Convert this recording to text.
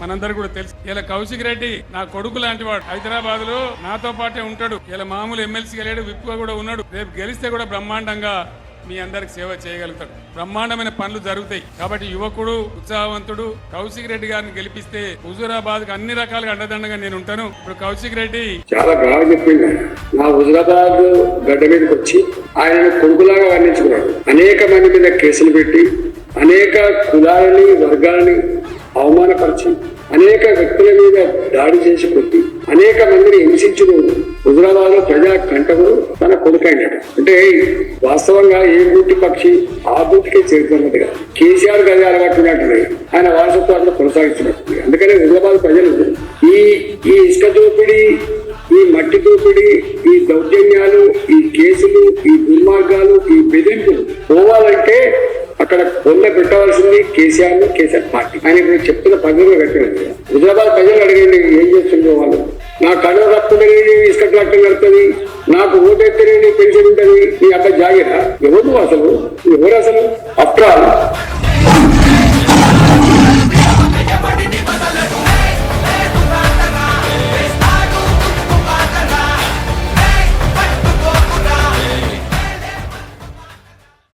మనందరూ కూడా తెలుసు. ఇలా కౌశిక్ రెడ్డి నా కొడుకు లాంటి వాడు. హైదరాబాద్లో నాతో పాటే ఉంటాడు. ఇలా మామూలు ఎమ్మెల్సీ గెలేడు విప్పుగా కూడా ఉన్నాడు. రేపు గెలిస్తే కూడా బ్రహ్మాండంగా మీ అందరికి సేవ చేయగలుగుతాడు. బ్రహ్మాండమైన పనులు జరుగుతాయి. కాబట్టి యువకుడు ఉత్సాహవంతుడు కౌశిక్ రెడ్డి గారిని గెలిపిస్తే హుజూరాబాద్కు అన్ని రకాలుగా అండదండగా నేను ఉంటాను. ఇప్పుడు కౌశిక్ రెడ్డి చాలా బాగా చెప్పింది నా హుజూరాబాద్ గడ్డ మీదకి వచ్చి ఆయన కొడుకులాగా వర్ణించుకున్నాడు. అనేక మంది మీద కేసులు పెట్టి అనేక కులాలని వర్గాలని అవమానపరిచి అనేక వ్యక్తుల మీద దాడి చేసి కొట్టి అనేక మందిని హింసించిన హుజరాబాద్లో ప్రజా కంటకుడు తన కొడుకైనాడు. అంటే వాస్తవంగా ఏ బూటి పక్షి ఆ బూటికే చేరుతున్నట్టుగా కేసీఆర్ గది అలవాటున్నట్టుగా ఆయన వారసత్వాన్ని కొనసాగిస్తున్నట్టు అందుకనే హుజరాబాద్ ప్రజలు ఈ ఈ ఇసుక దోపిడీ ఈ మట్టి దోపిడీ ఈ దౌర్జన్యాలు ఈ కేసులు ఈ దుర్మార్గాలు ఈ బెదిరింపులు పోవాలంటే అక్కడ పొంద పెట్టవలసింది కేసీఆర్ కేసీఆర్ పార్టీ. ఆయన ఇప్పుడు చెప్తున్న పద్ధతిలో కట్టినది హైదరాబాద్ ప్రజలు అడిగండి ఏం చేస్తుందో వాళ్ళు? నా కడువ తప్పుతుంది ఇసుక ట్రాక్టర్ నాకు ఓటెత్తనే పెన్షన్ ఉంటుంది. నీ అబ్బాయి జాగిరా? ఎవరు నువ్వు అసలు? ఎవరు అసలు? అప్రాల్